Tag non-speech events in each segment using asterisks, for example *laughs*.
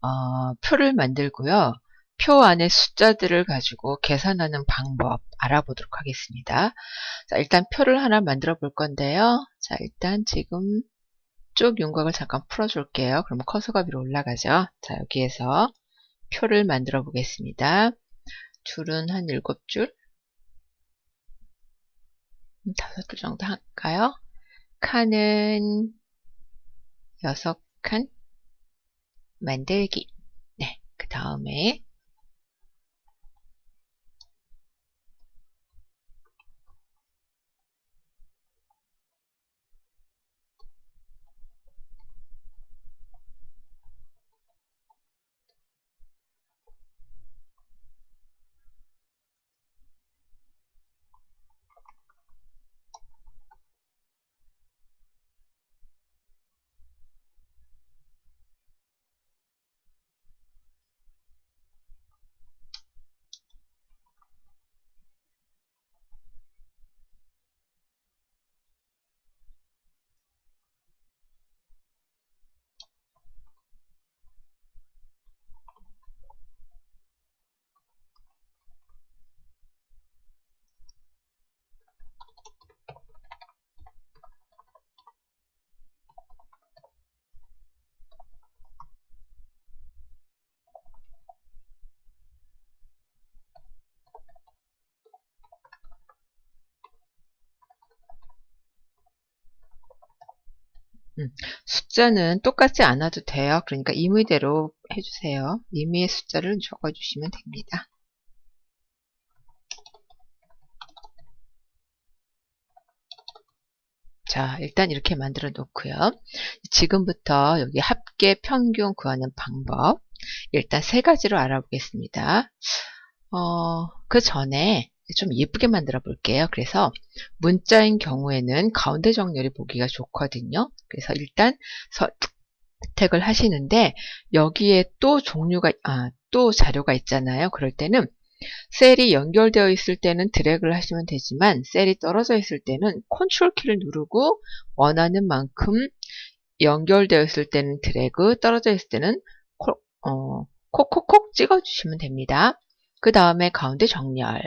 어, 표를 만들고요. 표 안에 숫자들을 가지고 계산하는 방법 알아보도록 하겠습니다. 자, 일단 표를 하나 만들어 볼 건데요. 자, 일단 지금 쭉 윤곽을 잠깐 풀어 줄게요. 그럼 커서가 위로 올라가죠. 자, 여기에서 표를 만들어 보겠습니다. 줄은 한 7줄, 다섯 줄 정도 할까요? 칸은 6칸 만들기. 네, 그 다음에 음, 숫자는 똑같지 않아도 돼요. 그러니까 임의대로 해주세요. 임의의 숫자를 적어주시면 됩니다. 자, 일단 이렇게 만들어 놓고요. 지금부터 여기 합계 평균 구하는 방법 일단 세 가지로 알아보겠습니다. 어, 그 전에 좀 예쁘게 만들어 볼게요. 그래서 문자인 경우에는 가운데 정렬이 보기가 좋거든요. 그래서 일단 선택을 하시는데 여기에 또 종류가 아, 또 자료가 있잖아요. 그럴 때는 셀이 연결되어 있을 때는 드래그를 하시면 되지만 셀이 떨어져 있을 때는 컨트롤 키를 누르고 원하는 만큼 연결되어 있을 때는 드래그, 떨어져 있을 때는 코, 어, 콕콕콕 찍어주시면 됩니다. 그 다음에 가운데 정렬.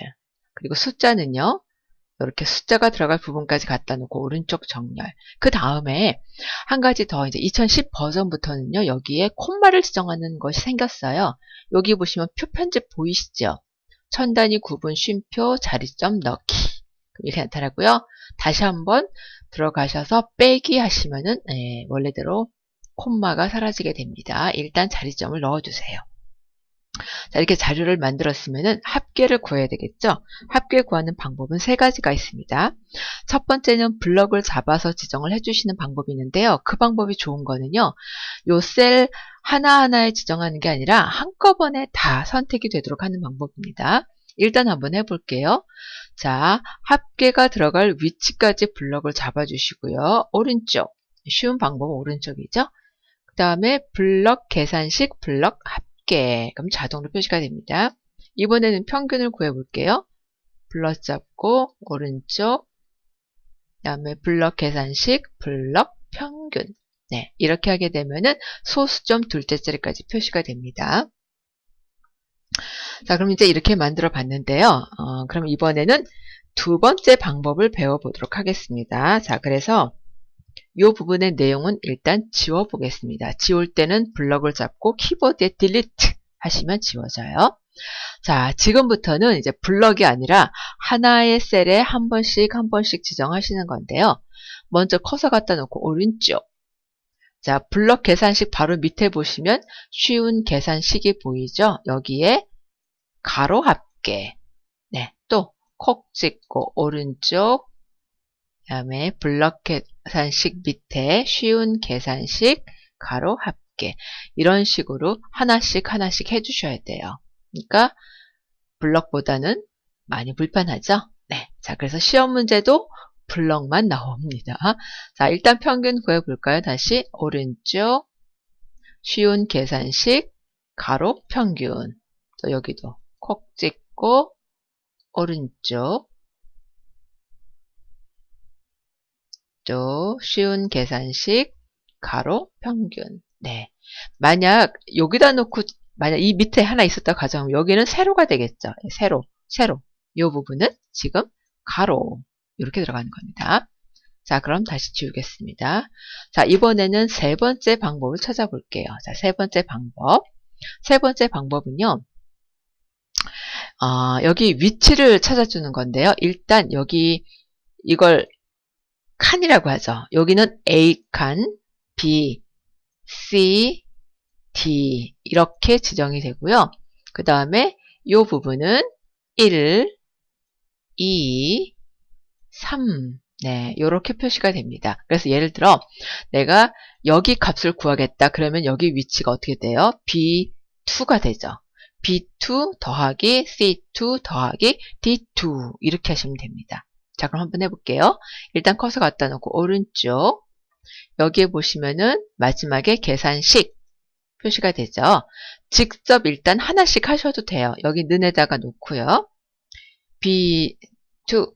그리고 숫자는요. 이렇게 숫자가 들어갈 부분까지 갖다 놓고 오른쪽 정렬. 그 다음에 한 가지 더 이제 2010 버전부터는요. 여기에 콤마를 지정하는 것이 생겼어요. 여기 보시면 표 편집 보이시죠? 천 단위 구분 쉼표 자리점 넣기. 이렇게 나타나고요. 다시 한번 들어가셔서 빼기 하시면은 네, 원래대로 콤마가 사라지게 됩니다. 일단 자리점을 넣어주세요. 자, 이렇게 자료를 만들었으면 합계를 구해야 되겠죠? 합계 구하는 방법은 세 가지가 있습니다. 첫 번째는 블럭을 잡아서 지정을 해주시는 방법이 있는데요. 그 방법이 좋은 거는요. 요 셀 하나하나에 지정하는 게 아니라 한꺼번에 다 선택이 되도록 하는 방법입니다. 일단 한번 해볼게요. 자, 합계가 들어갈 위치까지 블럭을 잡아주시고요. 오른쪽, 쉬운 방법은 오른쪽이죠. 그 다음에 블럭 계산식 블럭 합 쉽게 그럼 자동으로 표시가 됩니다. 이번에는 평균을 구해 볼게요. 블럭 잡고 오른쪽 그 다음에 블럭 계산식 블럭 평균 네 이렇게 하게 되면은 소수점 둘째 자리까지 표시가 됩니다. 자 그럼 이제 이렇게 만들어 봤는데요. 어, 그럼 이번에는 두 번째 방법을 배워보도록 하겠습니다. 자 그래서 이 부분의 내용은 일단 지워보겠습니다. 지울 때는 블럭을 잡고 키보드에 delete 하시면 지워져요. 자, 지금부터는 이제 블럭이 아니라 하나의 셀에 한 번씩 한 번씩 지정하시는 건데요. 먼저 커서 갖다 놓고 오른쪽. 자, 블럭 계산식 바로 밑에 보시면 쉬운 계산식이 보이죠? 여기에 가로 합계. 네, 또 콕 찍고 오른쪽. 그 다음에 블럭 계산식 밑에 쉬운 계산식 가로 합계 이런 식으로 하나씩 하나씩 해주셔야 돼요. 그러니까 블럭보다는 많이 불편하죠? 네. 자, 그래서 시험 문제도 블럭만 나옵니다. 자, 일단 평균 구해볼까요? 다시 오른쪽 쉬운 계산식 가로 평균 또 여기도 콕 찍고 오른쪽 또 쉬운 계산식 가로 평균 네. 만약 여기다 놓고 만약 이 밑에 하나 있었다 가정하면 여기는 세로가 되겠죠. 네, 세로, 세로. 이 부분은 지금 가로 이렇게 들어가는 겁니다. 자, 그럼 다시 지우겠습니다. 자, 이번에는 세 번째 방법을 찾아볼게요. 자, 세 번째 방법. 세 번째 방법은요. 어, 여기 위치를 찾아주는 건데요. 일단 여기 이걸 칸이라고 하죠. 여기는 A칸, B, C, D 이렇게 지정이 되고요. 그 다음에 이 부분은 1, 2, 3 네, 이렇게 표시가 됩니다. 그래서 예를 들어 내가 여기 값을 구하겠다. 그러면 여기 위치가 어떻게 돼요? B2가 되죠. B2 더하기 C2 더하기 D2 이렇게 하시면 됩니다. 자 그럼 한번 해볼게요. 일단 커서 갖다 놓고 오른쪽 여기에 보시면은 마지막에 계산식 표시가 되죠. 직접 일단 하나씩 하셔도 돼요. 여기 는에다가 놓고요. B2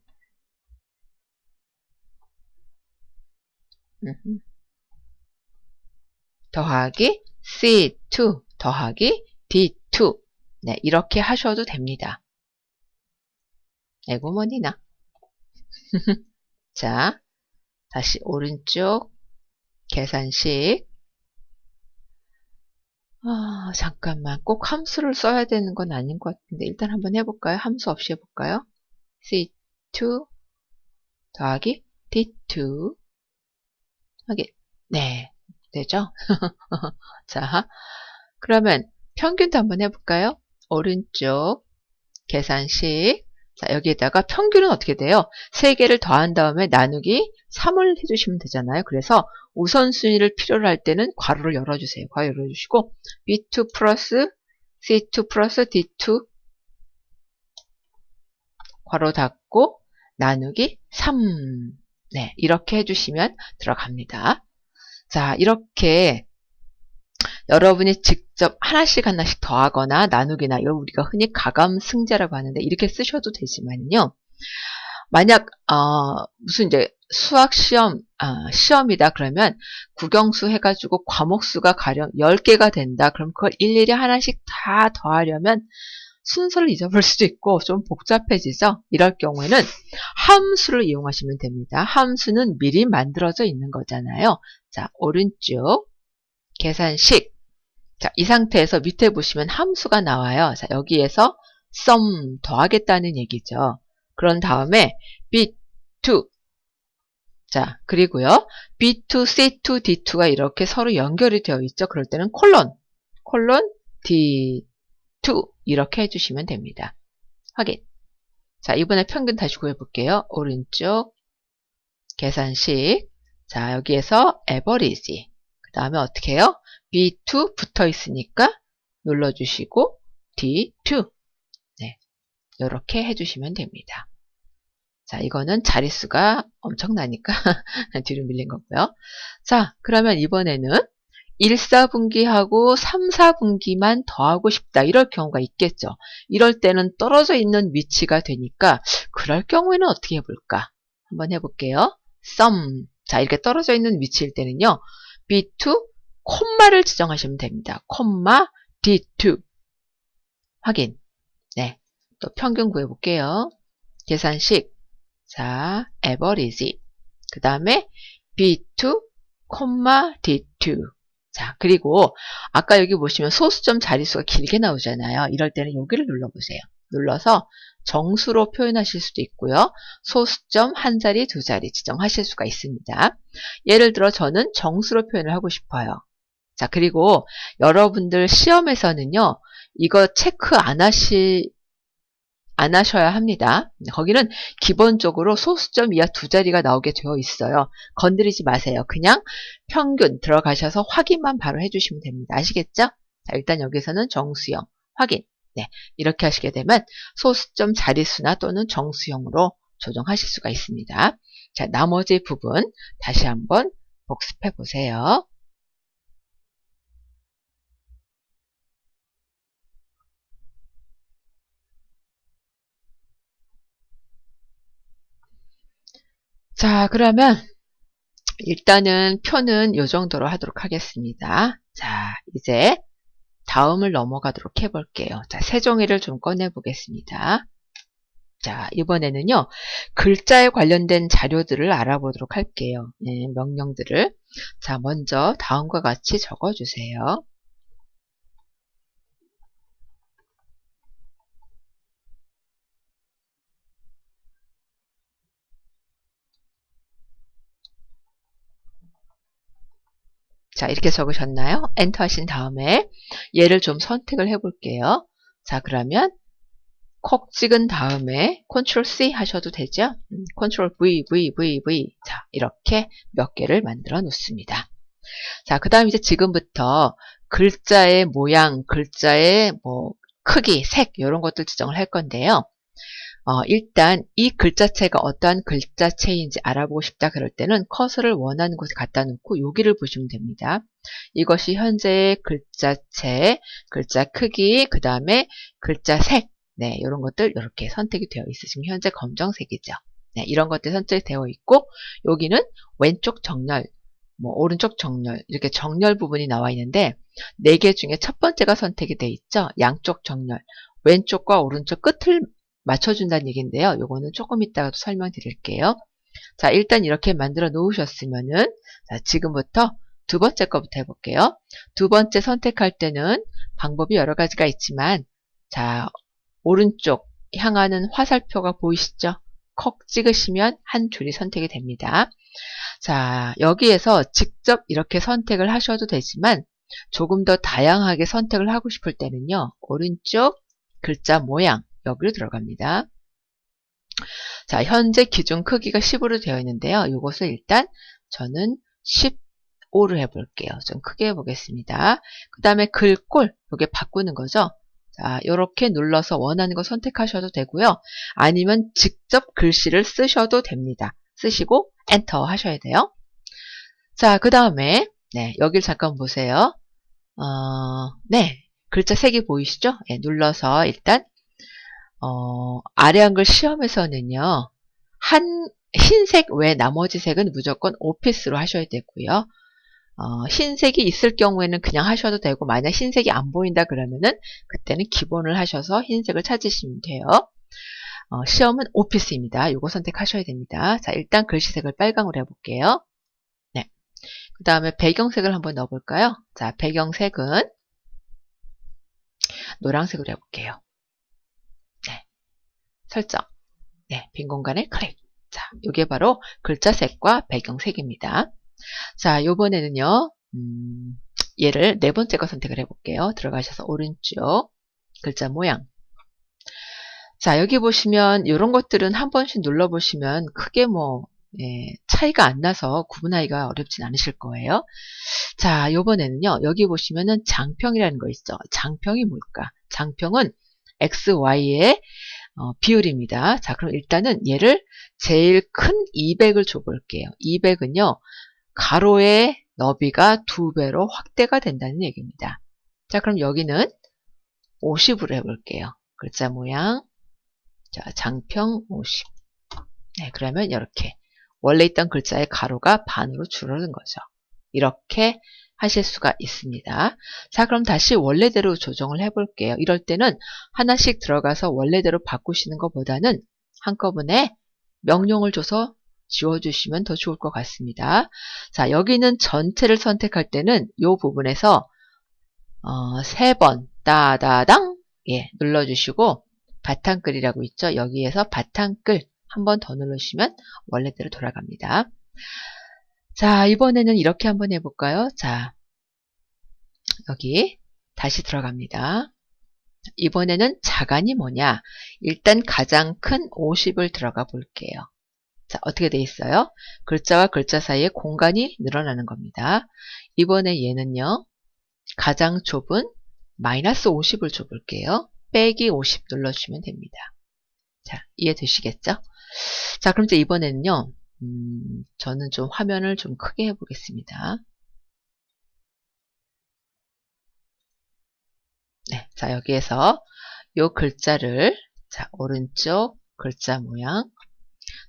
더하기 C2 더하기 D2 네, 이렇게 하셔도 됩니다. 에고머니나 *laughs* 자, 다시 오른쪽 계산식 아, 잠깐만 꼭 함수를 써야 되는 건 아닌 것 같은데 일단 한번 해볼까요? 함수 없이 해볼까요? C2 더하기 D2 하기 네 되죠? *laughs* 자 그러면 평균도 한번 해볼까요? 오른쪽 계산식 자 여기에다가 평균은 어떻게 돼요? 3개를 더한 다음에 나누기 3을 해주시면 되잖아요. 그래서 우선순위를 필요로 할 때는 괄호를 열어주세요. 괄호 열어주시고 B2 플러스 C2 플러스 D2 괄호 닫고 나누기 3 네, 이렇게 해주시면 들어갑니다. 자, 이렇게 여러분이 직접 하나씩 하나씩 더하거나 나누기나 이걸 우리가 흔히 가감승제라고 하는데 이렇게 쓰셔도 되지만요. 만약 어, 무슨 이제 수학 시험 어, 시험이다 그러면 국영수 해가지고 과목 수가 가령 10개가 된다. 그럼 그걸 일일이 하나씩 다 더하려면 순서를 잊어버릴 수도 있고 좀 복잡해지죠. 이럴 경우에는 함수를 이용하시면 됩니다. 함수는 미리 만들어져 있는 거잖아요. 자, 오른쪽 계산식 자, 이 상태에서 밑에 보시면 함수가 나와요. 자, 여기에서 sum 더하겠다는 얘기죠. 그런 다음에 b2 자, 그리고요. b2, c2, d2가 이렇게 서로 연결이 되어 있죠. 그럴 때는 콜론, 콜론 d2 이렇게 해주시면 됩니다. 확인. 자, 이번에 평균 다시 구해볼게요. 오른쪽 계산식. 자, 여기에서 average. 그 다음에 어떻게 해요? B2 붙어 있으니까 눌러주시고 D2 네, 이렇게 해주시면 됩니다. 자, 이거는 자릿수가 엄청나니까 *laughs* 뒤로 밀린 거고요. 자, 그러면 이번에는 1, 4분기하고 3, 4분기만 더하고 싶다. 이럴 경우가 있겠죠. 이럴 때는 떨어져 있는 위치가 되니까 그럴 경우에는 어떻게 해볼까? 한번 해볼게요. sum. 자, 이렇게 떨어져 있는 위치일 때는요. B2 콤마를 지정하시면 됩니다. 콤마 D2 확인. 네. 또 평균 구해볼게요. 계산식. 자, average. 그 다음에 B2, 콤마 D2. 자, 그리고 아까 여기 보시면 소수점 자릿수가 길게 나오잖아요. 이럴 때는 여기를 눌러보세요. 눌러서 정수로 표현하실 수도 있고요. 소수점 한 자리, 두 자리 지정하실 수가 있습니다. 예를 들어 저는 정수로 표현을 하고 싶어요. 자, 그리고 여러분들 시험에서는요, 이거 체크 안 하시, 안 하셔야 합니다. 거기는 기본적으로 소수점 이하 두 자리가 나오게 되어 있어요. 건드리지 마세요. 그냥 평균 들어가셔서 확인만 바로 해주시면 됩니다. 아시겠죠? 자, 일단 여기서는 정수형 확인. 네, 이렇게 하시게 되면 소수점 자릿수나 또는 정수형으로 조정하실 수가 있습니다. 자, 나머지 부분 다시 한번 복습해 보세요. 자, 그러면 일단은 표는 이 정도로 하도록 하겠습니다. 자, 이제 다음을 넘어가도록 해볼게요. 자, 세 종이를 좀 꺼내 보겠습니다. 자, 이번에는요, 글자에 관련된 자료들을 알아보도록 할게요. 네, 명령들을. 자, 먼저 다음과 같이 적어주세요. 자, 이렇게 적으셨나요? 엔터 하신 다음에 얘를 좀 선택을 해 볼게요. 자, 그러면 콕 찍은 다음에 컨트롤 C 하셔도 되죠? 음, 컨트롤 V, V, V, V. 자, 이렇게 몇 개를 만들어 놓습니다. 자, 그 다음 이제 지금부터 글자의 모양, 글자의 뭐 크기, 색 이런 것들 지정을 할 건데요. 어, 일단 이 글자체가 어떠한 글자체인지 알아보고 싶다 그럴 때는 커서를 원하는 곳에 갖다 놓고 여기를 보시면 됩니다. 이것이 현재의 글자체, 글자 크기, 그 다음에 글자 색, 네, 이런 것들 이렇게 선택이 되어 있으시면 현재 검정색이죠. 네, 이런 것들 선택되어 있고 여기는 왼쪽 정렬, 뭐 오른쪽 정렬 이렇게 정렬 부분이 나와 있는데 네 개 중에 첫 번째가 선택이 되어 있죠. 양쪽 정렬, 왼쪽과 오른쪽 끝을 맞춰준다는 얘기인데요. 요거는 조금 이따가도 설명드릴게요. 자, 일단 이렇게 만들어 놓으셨으면은 자, 지금부터 두 번째 거부터 해볼게요. 두 번째 선택할 때는 방법이 여러 가지가 있지만 자, 오른쪽 향하는 화살표가 보이시죠? 콕 찍으시면 한 줄이 선택이 됩니다. 자, 여기에서 직접 이렇게 선택을 하셔도 되지만 조금 더 다양하게 선택을 하고 싶을 때는요. 오른쪽 글자 모양 여기로 들어갑니다. 자, 현재 기준 크기가 10으로 되어 있는데요. 이것을 일단 저는 15로 해볼게요. 좀 크게 해보겠습니다. 그 다음에 글꼴, 이게 바꾸는 거죠. 자, 이렇게 눌러서 원하는 거 선택하셔도 되고요. 아니면 직접 글씨를 쓰셔도 됩니다. 쓰시고 엔터 하셔야 돼요. 자, 그 다음에 네, 여길 잠깐 보세요. 어, 네, 글자 색이 보이시죠? 네, 눌러서 일단 어, 아래 한글 시험에서는요. 한 흰색 외 나머지 색은 무조건 오피스로 하셔야 되고요. 어, 흰색이 있을 경우에는 그냥 하셔도 되고 만약 흰색이 안 보인다 그러면은 그때는 기본을 하셔서 흰색을 찾으시면 돼요. 어, 시험은 오피스입니다. 이거 선택하셔야 됩니다. 자 일단 글씨색을 빨강으로 해볼게요. 네. 그 다음에 배경색을 한번 넣어볼까요? 자 배경색은 노란색으로 해볼게요. 설정. 네, 빈 공간에 클릭. 자, 이게 바로 글자색과 배경색입니다. 자, 요번에는요, 음, 얘를 네 번째 거 선택을 해볼게요. 들어가셔서 오른쪽 글자 모양. 자, 여기 보시면 이런 것들은 한 번씩 눌러보시면 크게 뭐 예, 차이가 안 나서 구분하기가 어렵진 않으실 거예요. 자, 요번에는요. 여기 보시면은 장평이라는 거 있죠. 장평이 뭘까? 장평은 x, y의 어, 비율입니다. 자, 그럼 일단은 얘를 제일 큰 200을 줘볼게요. 200은요, 가로의 너비가 두 배로 확대가 된다는 얘기입니다. 자, 그럼 여기는 50으로 해볼게요. 글자 모양. 자, 장평 50. 네, 그러면 이렇게. 원래 있던 글자의 가로가 반으로 줄어든 거죠. 이렇게 하실 수가 있습니다. 자 그럼 다시 원래대로 조정을 해볼게요. 이럴 때는 하나씩 들어가서 원래대로 바꾸시는 것보다는 한꺼번에 명령을 줘서 지워주시면 더 좋을 것 같습니다. 자 여기는 전체를 선택할 때는 이 부분에서 어, 세번 따다당 예, 눌러주시고 바탕글이라고 있죠. 여기에서 바탕글 한 번더 누르시면 원래대로 돌아갑니다. 자, 이번에는 이렇게 한번 해볼까요? 자, 여기 다시 들어갑니다. 이번에는 자간이 뭐냐? 일단 가장 큰 50을 들어가 볼게요. 자, 어떻게 돼 있어요? 글자와 글자 사이에 공간이 늘어나는 겁니다. 이번에 얘는요. 가장 좁은 마이너스 50을 줘볼게요. 빼기 50 눌러주시면 됩니다. 자, 이해되시겠죠? 자, 그럼 이제 이번에는요. 음, 저는 좀 화면을 좀 크게 해보겠습니다. 네, 자 여기에서 이 글자를 자 오른쪽 글자 모양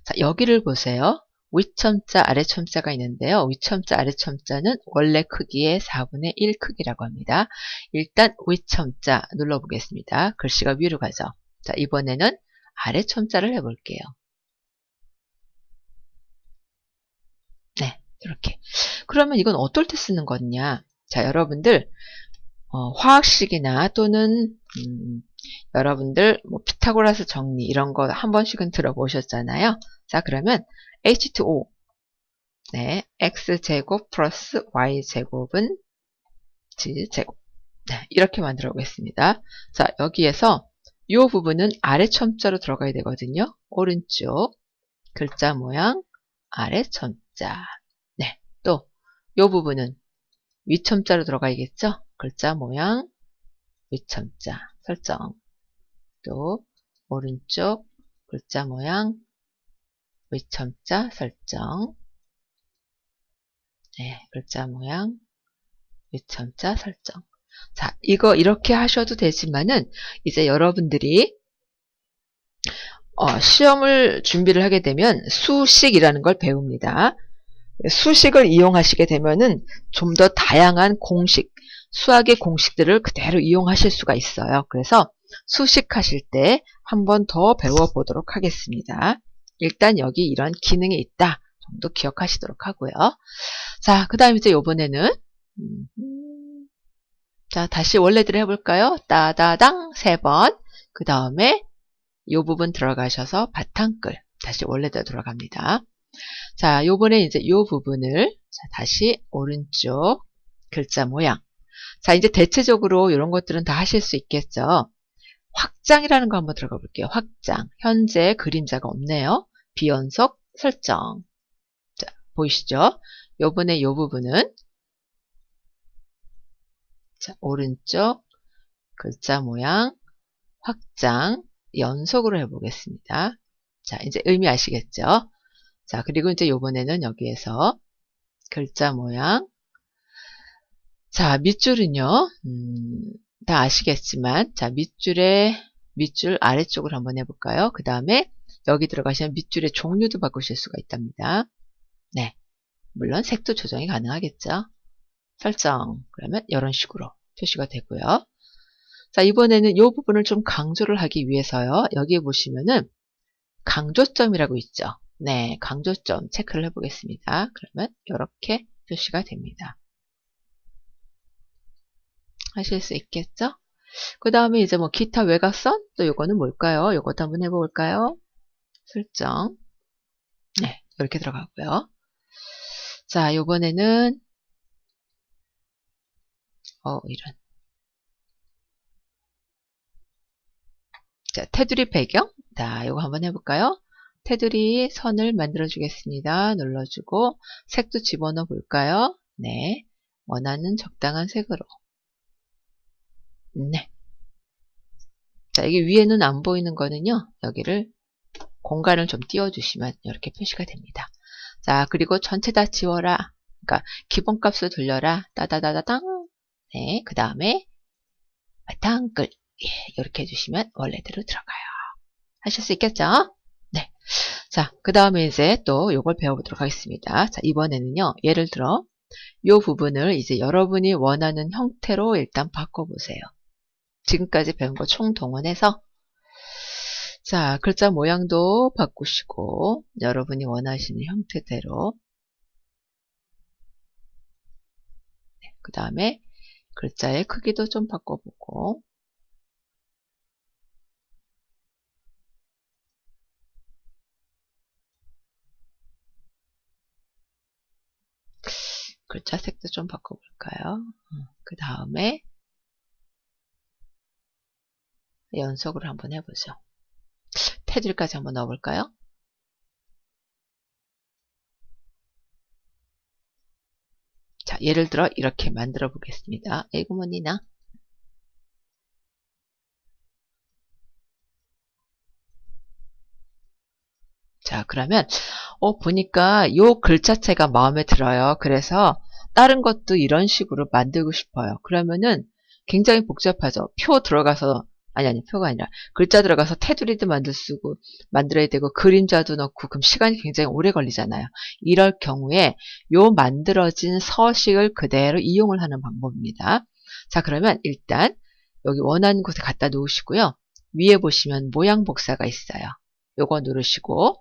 자 여기를 보세요. 위첨자, 아래첨자가 있는데요. 위첨자, 아래첨자는 원래 크기의 4분의 1 크기라고 합니다. 일단 위첨자 눌러보겠습니다. 글씨가 위로 가죠. 자, 이번에는 아래첨자를 해볼게요. 네, 이렇게. 그러면 이건 어떨 때 쓰는 거냐? 자, 여러분들 어, 화학식이나 또는 음, 여러분들 뭐 피타고라스 정리 이런 거 한 번씩은 들어보셨잖아요. 자, 그러면 H2O 네, x제곱 플러스 y제곱은 g제곱 네, 이렇게 만들어 보겠습니다. 자, 여기에서 이 부분은 아래 첨자로 들어가야 되거든요. 오른쪽 글자 모양 아래 첨자 네, 또이 부분은 위첨자로 들어가야겠죠? 글자 모양 위첨자 설정 또 오른쪽 글자 모양 위첨자 설정 네, 글자 모양 위첨자 설정 자, 이거 이렇게 하셔도 되지만은 이제 여러분들이 어, 시험을 준비를 하게 되면 수식이라는 걸 배웁니다. 수식을 이용하시게 되면은 좀 더 다양한 공식, 수학의 공식들을 그대로 이용하실 수가 있어요. 그래서 수식 하실 때 한 번 더 배워보도록 하겠습니다. 일단 여기 이런 기능이 있다 정도 기억하시도록 하고요. 자, 그 다음 이제 요번에는 음, 자, 다시 원래대로 해볼까요? 따다당 세 번. 그 다음에 요 부분 들어가셔서 바탕글. 다시 원래대로 들어갑니다. 자, 요번에 이제 요 부분을 자, 다시 오른쪽 글자 모양. 자, 이제 대체적으로 이런 것들은 다 하실 수 있겠죠. 확장이라는 거 한번 들어가 볼게요. 확장. 현재 그림자가 없네요. 비연속 설정. 자, 보이시죠? 요번에 요 부분은 자, 오른쪽 글자 모양 확장 연속으로 해보겠습니다. 자, 이제 의미 아시겠죠? 자, 그리고 이제 요번에는 여기에서 글자 모양 자, 밑줄은요, 음, 다 아시겠지만, 자, 밑줄에, 밑줄 아래쪽으로 한번 해볼까요? 그 다음에 여기 들어가시면 밑줄의 종류도 바꾸실 수가 있답니다. 네. 물론 색도 조정이 가능하겠죠. 설정. 그러면 이런 식으로 표시가 되고요. 자, 이번에는 이 부분을 좀 강조를 하기 위해서요. 여기 보시면은 강조점이라고 있죠. 네, 강조점 체크를 해보겠습니다. 그러면 이렇게 표시가 됩니다. 하실 수 있겠죠? 그 다음에 이제 뭐 기타 외곽선 또 요거는 뭘까요? 요것도 한번 해볼까요? 설정 네 이렇게 들어가고요. 자 요번에는 어 이런 자 테두리 배경 자 요거 한번 해볼까요? 테두리 선을 만들어 주겠습니다. 눌러주고 색도 집어넣어 볼까요? 네 원하는 적당한 색으로 네. 자, 이게 위에는 안 보이는 거는요, 여기를 공간을 좀 띄워주시면 이렇게 표시가 됩니다. 자, 그리고 전체 다 지워라. 그러니까 기본값을 돌려라. 따다다다당. 네, 그 다음에 바탕글. 예, 이렇게 해주시면 원래대로 들어가요. 하실 수 있겠죠? 네. 자, 그 다음에 이제 또 이걸 배워보도록 하겠습니다. 자, 이번에는요, 예를 들어, 이 부분을 이제 여러분이 원하는 형태로 일단 바꿔보세요. 지금까지 배운 거 총동원해서 자 글자 모양도 바꾸시고 여러분이 원하시는 형태대로 네, 그 다음에 글자의 크기도 좀 바꿔보고 글자 색도 좀 바꿔볼까요? 그 다음에 연속으로 한번 해보죠. 테두리까지 한번 넣어볼까요? 자, 예를 들어 이렇게 만들어 보겠습니다. 에구머니나 자, 그러면 어 보니까 요 글자체가 마음에 들어요. 그래서 다른 것도 이런 식으로 만들고 싶어요. 그러면은 굉장히 복잡하죠. 표 들어가서 아니 아니 표가 아니라 글자 들어가서 테두리도 만들 쓰고 만들어야 되고 그림자도 넣고 그럼 시간이 굉장히 오래 걸리잖아요. 이럴 경우에 요 만들어진 서식을 그대로 이용을 하는 방법입니다. 자 그러면 일단 여기 원하는 곳에 갖다 놓으시고요. 위에 보시면 모양 복사가 있어요. 요거 누르시고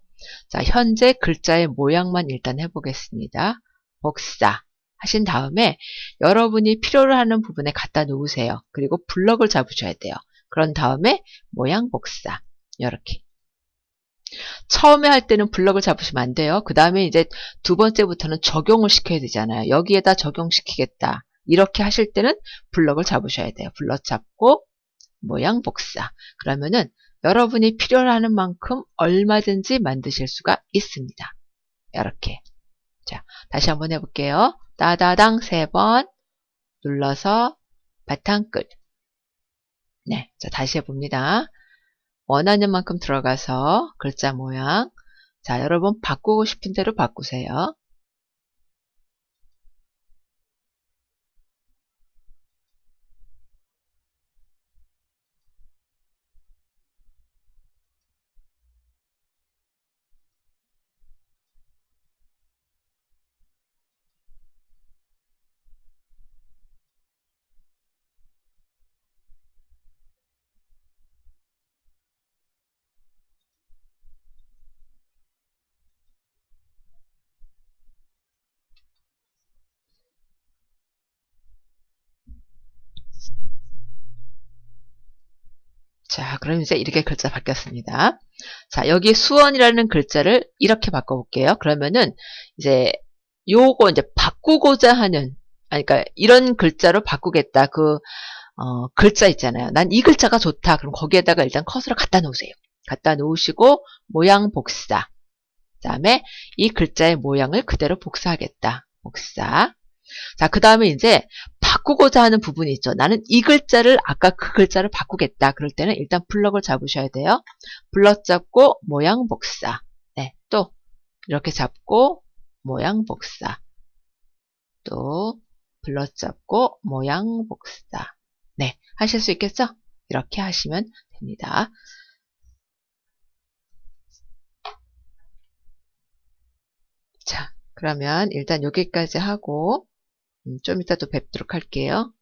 자 현재 글자의 모양만 일단 해보겠습니다. 복사 하신 다음에 여러분이 필요로 하는 부분에 갖다 놓으세요. 그리고 블럭을 잡으셔야 돼요. 그런 다음에 모양 복사 이렇게 처음에 할 때는 블럭을 잡으시면 안 돼요. 그 다음에 이제 두 번째부터는 적용을 시켜야 되잖아요. 여기에다 적용시키겠다. 이렇게 하실 때는 블럭을 잡으셔야 돼요. 블럭 잡고 모양 복사. 그러면은 여러분이 필요로 하는 만큼 얼마든지 만드실 수가 있습니다. 이렇게. 자, 다시 한번 해볼게요. 따다당 세 번 눌러서 바탕 끝. 네, 자, 다시 해봅니다. 원하는 만큼 들어가서 글자 모양. 자, 여러분 바꾸고 싶은 대로 바꾸세요. 자, 그럼 이제 이렇게 글자 바뀌었습니다. 자, 여기 수원이라는 글자를 이렇게 바꿔볼게요. 그러면은 이제 요거 이제 바꾸고자 하는, 아니, 그러니까 이런 글자로 바꾸겠다. 그, 어, 글자 있잖아요. 난 이 글자가 좋다. 그럼 거기에다가 일단 커서를 갖다 놓으세요. 갖다 놓으시고 모양 복사. 그 다음에 이 글자의 모양을 그대로 복사하겠다. 복사. 자, 그 다음에 이제 바꾸고자 하는 부분이 있죠. 나는 이 글자를 아까 그 글자를 바꾸겠다. 그럴 때는 일단 블럭을 잡으셔야 돼요. 블럭 잡고 모양 복사. 네, 또 이렇게 잡고 모양 복사. 또 블럭 잡고 모양 복사. 네, 하실 수 있겠죠? 이렇게 하시면 됩니다. 자, 그러면 일단 여기까지 하고 음, 좀 이따 또 뵙도록 할게요.